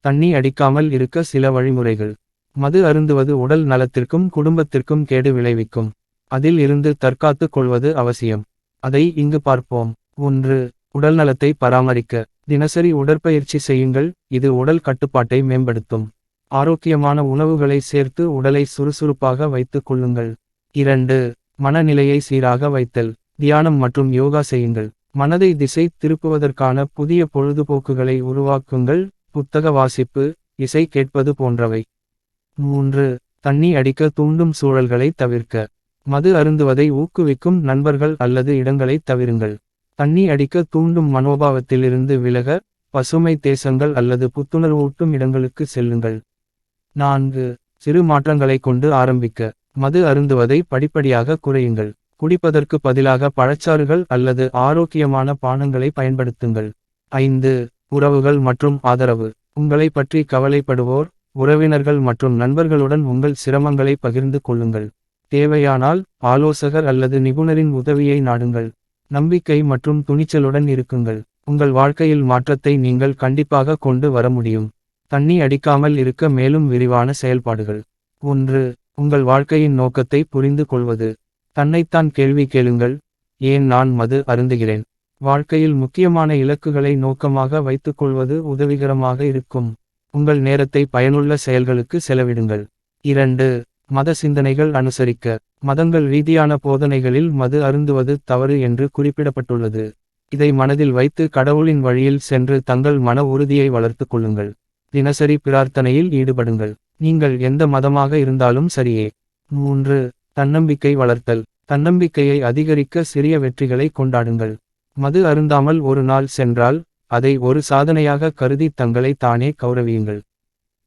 தண்ணி அடிக்காமல் இருக்க சில வழிமுறைகள். மது அருந்துவது உடல் நலத்திற்கும் குடும்பத்திற்கும் கேடு விளைவிக்கும். அதில் இருந்து தற்காத்துக் கொள்வது அவசியம். அதை இங்கு பார்ப்போம். ஒன்று உடல்நலத்தை பராமரிக்க. தினசரி உடற்பயிற்சி செய்யுங்கள். இது உடல் கட்டுப்பாட்டை மேம்படுத்தும். ஆரோக்கியமான உணவுகளை சேர்த்து உடலை சுறுசுறுப்பாக வைத்துக் கொள்ளுங்கள். இரண்டு மனநிலையை சீராக வைத்தல். தியானம் மற்றும் யோகா செய்யுங்கள். மனதை திசை திருப்புவதற்கான புதிய பொழுதுபோக்குகளை உருவாக்குங்கள். புத்தக வாசிப்பு இசை கேட்பது போன்றவை. மூன்று தண்ணி அடிக்க தூண்டும் சூழல்களை தவிர்க்க. மது அருந்துவதை ஊக்குவிக்கும் நண்பர்கள் அல்லது இடங்களை தவிருங்கள். தண்ணி அடிக்க தூண்டும் மனோபாவத்திலிருந்து விலக பசுமை தேசங்கள் அல்லது புத்துணர்வூட்டும் இடங்களுக்கு செல்லுங்கள். நான்கு சிறு மாற்றங்களை கொண்டு ஆரம்பிக்க. மது அருந்துவதை படிப்படியாக குறையுங்கள். குடிப்பதற்கு பதிலாக பழச்சாறுகள் அல்லது ஆரோக்கியமான பானங்களை பயன்படுத்துங்கள். ஐந்து உறவுகள் மற்றும் ஆதரவு. உங்களை பற்றி கவலைப்படுவோர் உறவினர்கள் மற்றும் நண்பர்களுடன் உங்கள் சிரமங்களை பகிர்ந்து கொள்ளுங்கள். தேவையானால் ஆலோசகர் அல்லது நிபுணரின் உதவியை நாடுங்கள். நம்பிக்கை மற்றும் துணிச்சலுடன் இருக்குங்கள். உங்கள் வாழ்க்கையில் மாற்றத்தை நீங்கள் கண்டிப்பாக கொண்டு வர முடியும். தண்ணி அடிக்காமல் இருக்க மேலும் விரிவான செயல்பாடுகள். ஒன்று உங்கள் வாழ்க்கையின் நோக்கத்தை புரிந்து கொள்வது. தன்னைத்தான் கேள்வி கேளுங்கள். ஏன் நான் மது அருந்துகிறேன்? வாழ்க்கையில் முக்கியமான இலக்குகளை நோக்கமாக வைத்துக்கொள்வது உதவிகரமாக இருக்கும். உங்கள் நேரத்தை பயனுள்ள செயல்களுக்கு செலவிடுங்கள். இரண்டு மத சிந்தனைகள் அனுசரிக்க. மதங்கள் ரீதியான போதனைகளில் மது அருந்துவது தவறு என்று குறிப்பிடப்பட்டுள்ளது. இதை மனதில் வைத்து கடவுளின் வழியில் சென்று தங்கள் மன உறுதியை வளர்த்துக் கொள்ளுங்கள். தினசரி பிரார்த்தனையில் ஈடுபடுங்கள். நீங்கள் எந்த மதமாக இருந்தாலும் சரியே. மூன்று தன்னம்பிக்கை வளர்த்தல். தன்னம்பிக்கையை அதிகரிக்க சிறிய வெற்றிகளை கொண்டாடுங்கள். மது அருந்தாமல் ஒரு நாள் சென்றால் அதை ஒரு சாதனையாக கருதி தங்களை தானே கௌரவியுங்கள்.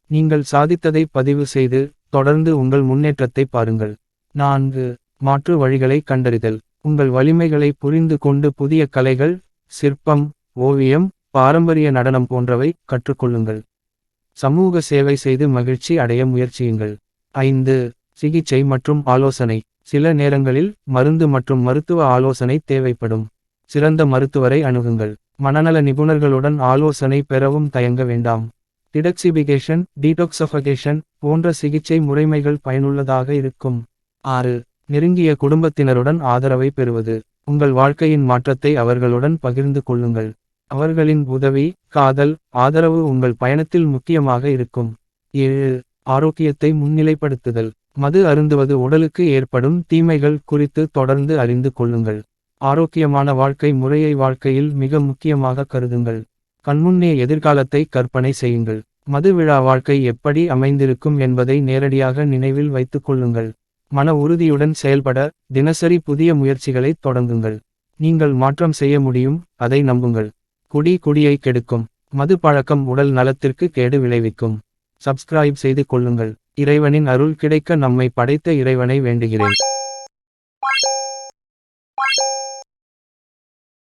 நீங்கள் சாதித்ததை பதிவு செய்து தொடர்ந்து உங்கள் முன்னேற்றத்தை பாருங்கள். நான்கு மாற்று வழிகளை கண்டறிதல். உங்கள் வலிமைகளை புரிந்து கொண்டு புதிய கலைகள் சிற்பம் ஓவியம் பாரம்பரிய நடனம் போன்றவை கற்றுக்கொள்ளுங்கள். சமூக சேவை செய்து மகிழ்ச்சி அடைய முயற்சியுங்கள். ஐந்து சிகிச்சை மற்றும் ஆலோசனை. சில நேரங்களில் மருந்து மற்றும் மருத்துவ ஆலோசனை தேவைப்படும். சிறந்த மருத்துவரை அணுகுங்கள். மனநல நிபுணர்களுடன் ஆலோசனை பெறவும் தயங்க வேண்டாம். டிடக்சிபிகேஷன் டீடாக்சிஃபிகேஷன் போன்ற சிகிச்சை முறைமைகள் பயனுள்ளதாக இருக்கும். ஆறு நெருங்கிய குடும்பத்தினருடன் ஆதரவை பெறுவது. உங்கள் வாழ்க்கையின் மாற்றத்தை அவர்களுடன் பகிர்ந்து கொள்ளுங்கள். அவர்களின் உதவி காதல் ஆதரவு உங்கள் பயணத்தில் முக்கியமாக இருக்கும். ஏழு ஆரோக்கியத்தை முன்னிலைப்படுத்துதல். மது அருந்துவது உடலுக்கு ஏற்படும் தீமைகள் குறித்து தொடர்ந்து அறிந்து கொள்ளுங்கள். ஆரோக்கியமான வாழ்க்கை முறையை வாழ்க்கையில் மிக முக்கியமாக கருதுங்கள். கண்முன்னே எதிர்காலத்தை கற்பனை செய்யுங்கள். மது விழா வாழ்க்கை எப்படி அமைந்திருக்கும் என்பதை நேரடியாக நினைவில் வைத்துக் கொள்ளுங்கள். மன உறுதியுடன் செயல்பட தினசரி புதிய முயற்சிகளை தொடங்குங்கள். நீங்கள் மாற்றம் செய்ய முடியும் அதை நம்புங்கள். குடி குடியை கெடுக்கும். மது பழக்கம் உடல் நலத்திற்கு கேடு விளைவிக்கும். சப்ஸ்கிரைப் செய்து கொள்ளுங்கள். இறைவனின் அருள் கிடைக்க நம்மை படைத்த இறைவனை வேண்டுகிறேன்.